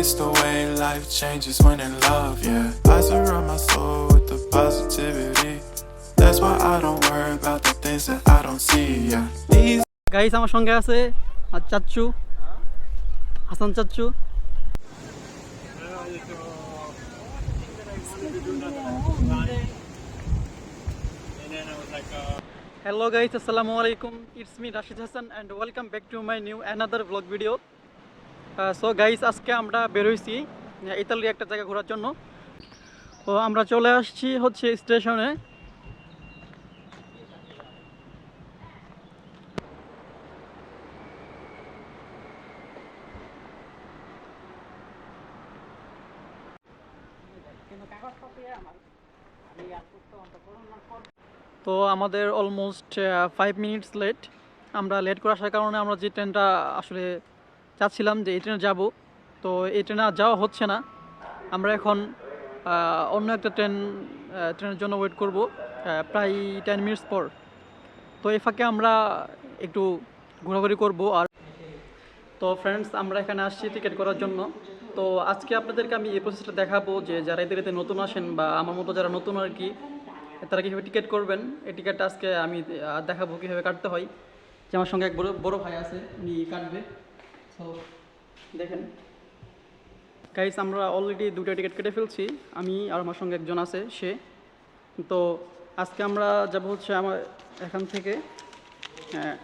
it's the way life changes when in love, yeah. I surround my soul with the positivity. That's why I don't worry about the things that I don't see, yeah. These guys আমার সঙ্গে আছে চাচ্চু হাসান চাচ্চু hello guys আসসালামু আলাইকুম it's me Rashid Hasan and welcome back to my new another blog video so guys আজকে আমরা বেরোইছি আহ, ইতালির একটা জায়গা ঘোরার জন্য। তো আমরা চলে আসছি হচ্ছে স্টেশনে। তো আমাদের অলমোস্ট ফাইভ মিনিটস লেট আমরা লেট করে আসার কারণে আমরা যে ট্রেনটা আসলে চাচ্ছিলাম যে এই ট্রেনে যাব। তো এই ট্রেনে আর যাওয়া হচ্ছে না। আমরা এখন অন্য একটা ট্রেন ট্রেনের জন্য ওয়েট করব প্রায় টেন মিনিটস পর। তো এই ফাঁকে আমরা একটু ঘোরাঘুরি করব আর তো ফ্রেন্ডস আমরা এখানে আসছি টিকিট করার জন্য। তো আজকে আপনাদেরকে আমি এই প্রসেসটা দেখাবো যে যারা এদের এতে নতুন আসেন বা আমার মতো যারা নতুন আর কি, তারা কীভাবে টিকিট করবেন। এই টিকিটটা আজকে আমি দেখাবো কীভাবে কাটতে হয়। যে আমার সঙ্গে এক বড় বড় ভাই আছে, উনি কাটবে। দেখেন। গাইস আমরা অলরেডি দুটো টিকিট কেটে ফেলছি। আমি আর আমার সঙ্গে একজন আছে সে। তো আজকে আমরা যাব হচ্ছে আমার এখান থেকে। হ্যাঁ,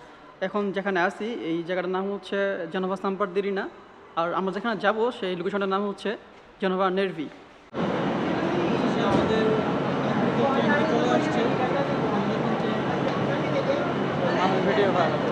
এখন যেখানে আছি এই জায়গাটার নাম হচ্ছে জেনোভা সাম্পার দিরিনা। আর আমরা যেখানে যাব সেই লোকেশনটার নাম হচ্ছে জেনোভা নেরভি। আমাদের ভিডিও বানাবো।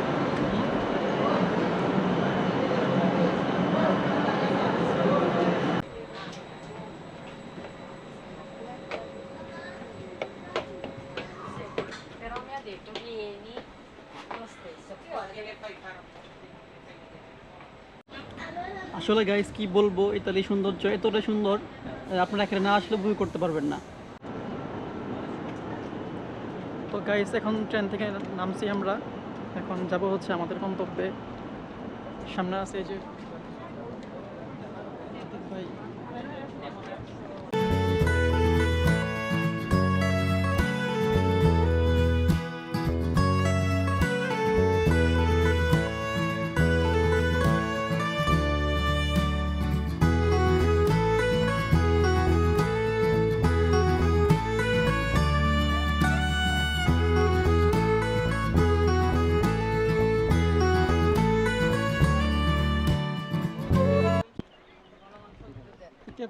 আসলে গাইস কি বলব, ইতালি সৌন্দর্য এতটা সুন্দর আপনারা এখানে না আসলে বই করতে পারবেন না। তো গাইস এখন ট্রেন থেকে নামছি আমরা। এখন যাব হচ্ছে আমাদের গন্তব্যে। সামনে আছে এই যে ভাই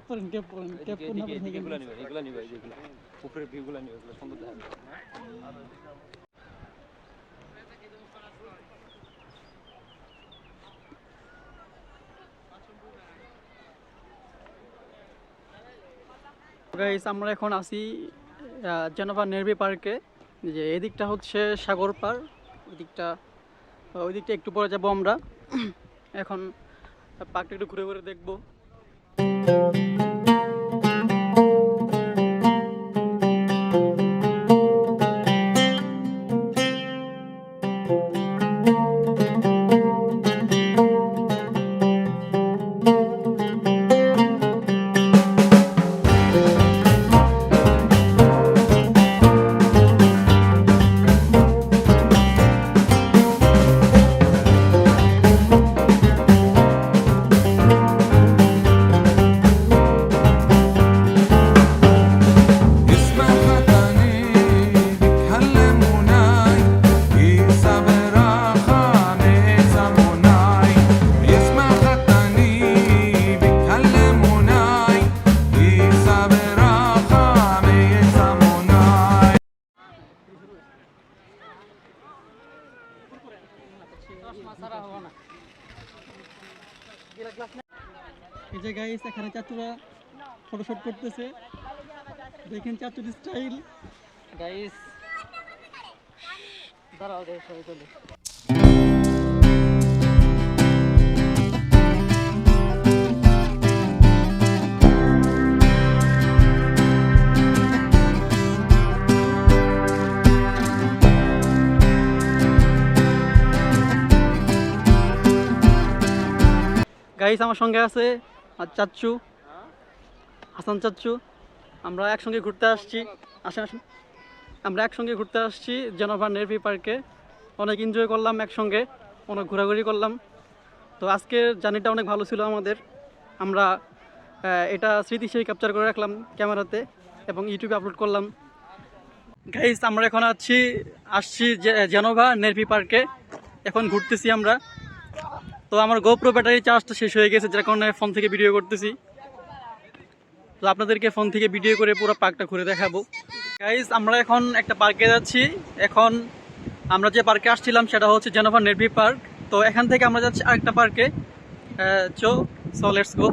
করেন করেন করেন এগুলো এগুলো ভিউগুলো সুন্দর দেখা গাইস আমরা এখন আছি জেনোভা নেরভি পার্কে। যে এদিকটা হচ্ছে সাগর পার ওই দিকটা ওই দিকটা একটু পরে যাব আমরা। এখন পার্কটা একটু ঘুরে ঘুরে দেখব। thank you. যে গাইস এখানে চাচুরা ফটোশুট করতেছে। দেখেন চাচুর স্টাইল গাইস দাঁড়াও গাইস সবাই চলে। গাইস আমার সঙ্গে আছে আর চাচ্চু, হাসান চাচ্চু, আমরা একসঙ্গে ঘুরতে আসছি। আসেন আসেন। আমরা একসঙ্গে ঘুরতে আসছি জেনোভা নেভি পার্কে। অনেক এনজয় করলাম একসঙ্গে, অনেক ঘোরাঘুরি করলাম। তো আজকের জার্নিটা অনেক ভালো ছিল আমাদের। আমরা এটা স্মৃতি হিসেবে ক্যাপচার করে রাখলাম ক্যামেরাতে এবং ইউটিউবে আপলোড করলাম। গাইস আমরা এখন আছি, আসছি জেনোভা নেভি পার্কে। এখন ঘুরতেছি আমরা। তো আমার গোপ্রো ব্যাটারি চার্জটা শেষ হয়ে গেছে, যার কারণে ফোন থেকে ভিডিও করতেছি। তো আপনাদেরকে ফোন থেকে ভিডিও করে পুরো পার্কটা ঘুরে দেখাবো। গাইজ আমরা এখন একটা পার্কে যাচ্ছি। এখন আমরা যে পার্কে আসছিলাম, সেটা হচ্ছে জেনোভা নেভি পার্ক তো এখান থেকে আমরা যাচ্ছি আরেকটা পার্কে চো সো লেটস গো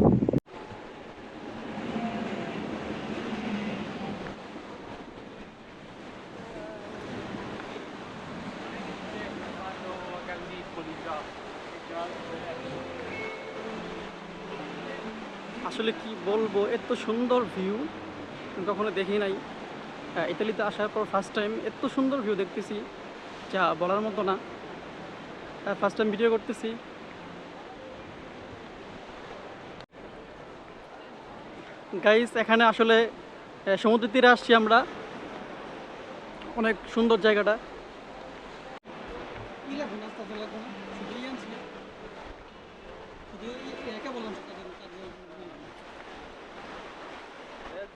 আসলে কি বলব, এত সুন্দর ভিউ কখনো দেখি নাই। ইতালিতে আসার পর ফার্স্ট টাইম এত সুন্দর ভিউ দেখতেছি, যা বলার মতো না। ফার্স্ট টাইম ভিডিও করতেছি। গাইস এখানে আসলে সমুদ্র তীরে আসছি আমরা। অনেক সুন্দর জায়গাটা।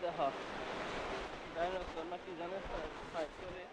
দেহ ডাইনোসর নাকি জানে? সাইড করে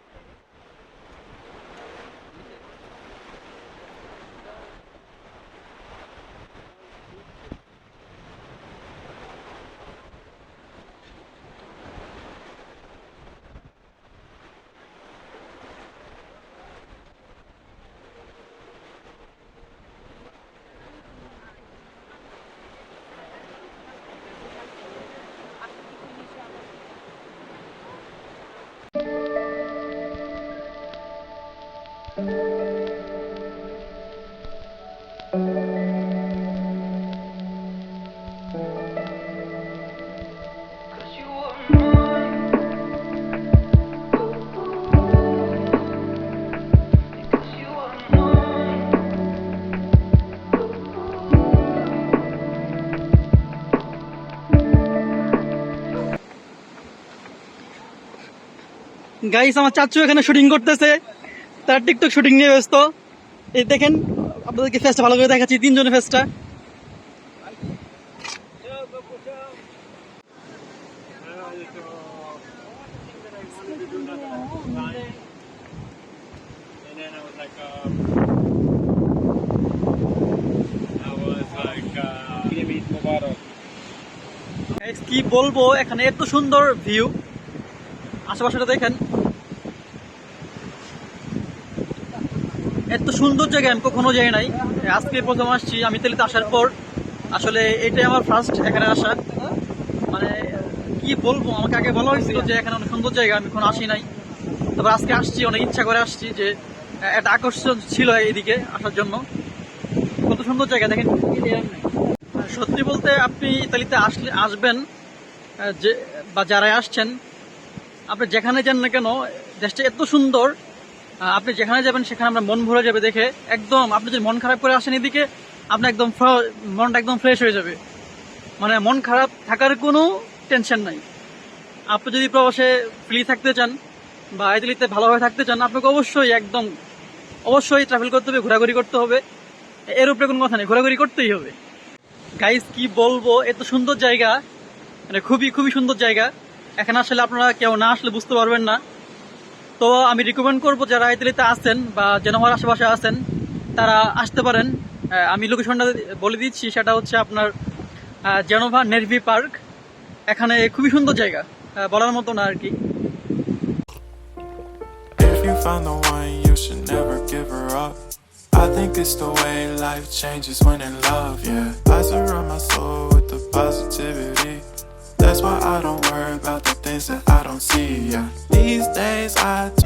গাইস আমার চাচু এখানে শুটিং করতেছে। তার টিকটক শুটিং নিয়ে ব্যস্ত। এই দেখেন, আপনাদেরকে ফেসটা ভালো করে দেখাচ্ছি, তিনজনের ফেসটা কি বলব, এখানে এত সুন্দর ভিউ আশেপাশেটা দেখেন। এত সুন্দর জায়গা আমি কখনো যাই নাই। আজকে প্রথম আসছি, আমি ইতালিতে আসার পর। আসলে এটাই আমার ফার্স্ট এখানে আসা। মানে কি বলব, আমাকে আগে বলা হয়েছিল যে এখানে অনেক সুন্দর জায়গা, আমি কোনো আসি নাই। তারপর আজকে আসছি, অনেক ইচ্ছা করে আসছি যে একটা আকর্ষণ ছিল এইদিকে আসার জন্য। কত সুন্দর জায়গা, দেখেন। সত্যি বলতে আপনি ইতালিতে আসলে, আসবেন যে, বা যারাই আসছেন, আপনি যেখানে যান না কেন, দেশটা এত সুন্দর আপনি যেখানে যাবেন, সেখানে আপনার মন ভরে যাবে দেখে। একদম, আপনি যদি মন খারাপ করে আসেন এদিকে আপনার একদম মনটা একদম ফ্রেশ হয়ে যাবে। মানে মন খারাপ থাকার কোনো টেনশন নাই। আপনি যদি প্রবাসে ফ্রি থাকতে চান বা ইতালিতে ভালোভাবে থাকতে চান, আপনাকে অবশ্যই একদম, অবশ্যই ট্রাভেল করতে হবে, ঘোরাঘুরি করতে হবে। এর উপরে কোনো কথা নেই, ঘোরাঘুরি করতেই হবে। গাইস কি বলব? এত সুন্দর জায়গা। মানে খুবই খুবই সুন্দর জায়গা। এখানে আসলে আপনারা কেউ না আসলে বুঝতে পারবেন না। তো আমি রিকমেন্ড করব যারা ইতালিতে আছেন বা জেনোভার আশেপাশে আছেন তারা আসতে পারেন আমি লোকেশনটা বলে দিচ্ছি সেটা হচ্ছে আপনার জেনোভা নেরভি পার্ক এখানে খুবই সুন্দর জায়গা বলার মতো না আর কি. I think it's the way life changes when in love, yeah. I surround my soul with the positivity. That's why I don't worry about the things that I don't see, yeah. These days I